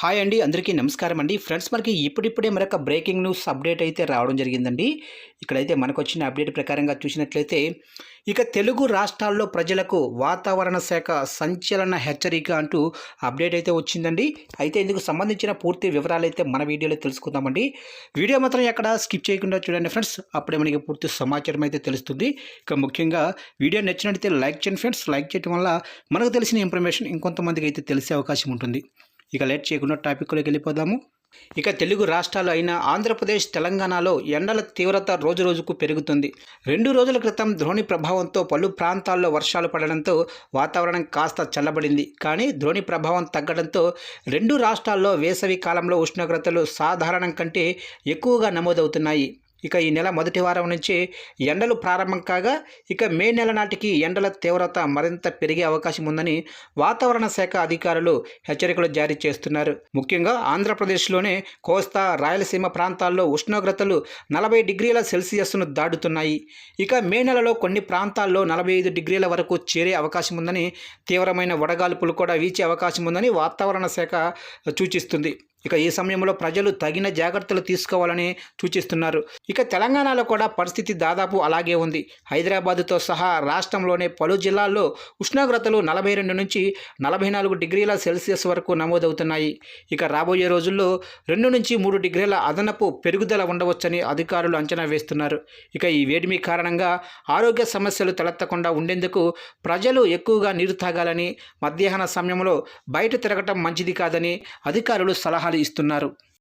Hi అండి అందరికీ నమస్కారం అండి. ఫ్రెండ్స్ మనకి ఇప్పుడిప్పుడే మరొక బ్రేకింగ్ న్యూస్ అప్డేట్ అయితే రావడం జరిగిందండి. ఇక్కడైతే మనకు వచ్చిన అప్డేట్ ప్రకారంగా చూసినట్లయితే ఇక తెలుగు రాష్ట్రాల్లో ప్రజలకు వాతావరణ శాఖ సంచలన హెచ్చరిక అంటూ అప్డేట్ అయితే వచ్చిందండి. అయితే ఇందుకు సంబంధించిన పూర్తి వివరాలు అయితే మన వీడియోలో తెలుసుకుందామండి. వీడియో మాత్రం ఎక్కడ స్కిప్ చేయకుండా చూడండి ఫ్రెండ్స్. అప్పుడే మనకి పూర్తి సమాచారం అయితే తెలుస్తుంది. ఇక ముఖ్యంగా వీడియో నచ్చినట్లయితే లైక్ చేయండి ఫ్రెండ్స్. లైక్ చేయడం వల్ల మనకు తెలిసిన ఇన్ఫర్మేషన్ ఇంకొంతమందికి అయితే తెలిసే అవకాశం ఉంటుంది. ఇక లేట్ చేయకుండా టాపిక్లోకి వెళ్ళిపోదాము. ఇక తెలుగు రాష్ట్రాలు అయిన ఆంధ్రప్రదేశ్ తెలంగాణలో ఎండల తీవ్రత రోజు రోజుకు పెరుగుతుంది. రెండు రోజుల క్రితం ద్రోణి ప్రభావంతో పలు ప్రాంతాల్లో వర్షాలు పడడంతో వాతావరణం కాస్త చల్లబడింది. కానీ ద్రోణి ప్రభావం తగ్గడంతో రెండు రాష్ట్రాల్లో వేసవి కాలంలో ఉష్ణోగ్రతలు సాధారణం కంటే ఎక్కువగా నమోదవుతున్నాయి. ఇక ఈ నెల మొదటి వారం నుంచి ఎండలు ప్రారంభం కాగా ఇక మే నెల నాటికి ఎండల తీవ్రత మరింత పెరిగే అవకాశం ఉందని వాతావరణ శాఖ అధికారులు హెచ్చరికలు జారీ చేస్తున్నారు. ముఖ్యంగా ఆంధ్రప్రదేశ్లోనే కోస్తా రాయలసీమ ప్రాంతాల్లో ఉష్ణోగ్రతలు నలభై డిగ్రీల సెల్సియస్ను దాటుతున్నాయి. ఇక మే నెలలో కొన్ని ప్రాంతాల్లో నలభై ఐదు డిగ్రీల వరకు చేరే అవకాశం ఉందని తీవ్రమైన వడగాల్పులు కూడా వీచే అవకాశం ఉందని వాతావరణ శాఖ సూచిస్తుంది. ఇక ఈ సమయంలో ప్రజలు తగిన జాగ్రత్తలు తీసుకోవాలని సూచిస్తున్నారు. ఇక తెలంగాణలో కూడా పరిస్థితి దాదాపు అలాగే ఉంది. హైదరాబాదుతో సహా రాష్ట్రంలోనే పలు జిల్లాల్లో ఉష్ణోగ్రతలు నలభై రెండు నుంచి నలభై నాలుగు డిగ్రీల సెల్సియస్ వరకు నమోదవుతున్నాయి. ఇక రాబోయే రోజుల్లో రెండు నుంచి మూడు డిగ్రీల అదనపు పెరుగుదల ఉండవచ్చని అధికారులు అంచనా వేస్తున్నారు. ఇక ఈ వేడిమి కారణంగా ఆరోగ్య సమస్యలు తలెత్తకుండా ఉండేందుకు ప్రజలు ఎక్కువగా నీరు తాగాలని మధ్యాహ్న సమయంలో బయట తిరగటం మంచిది కాదని అధికారులు సలహా ఇస్తున్నారు.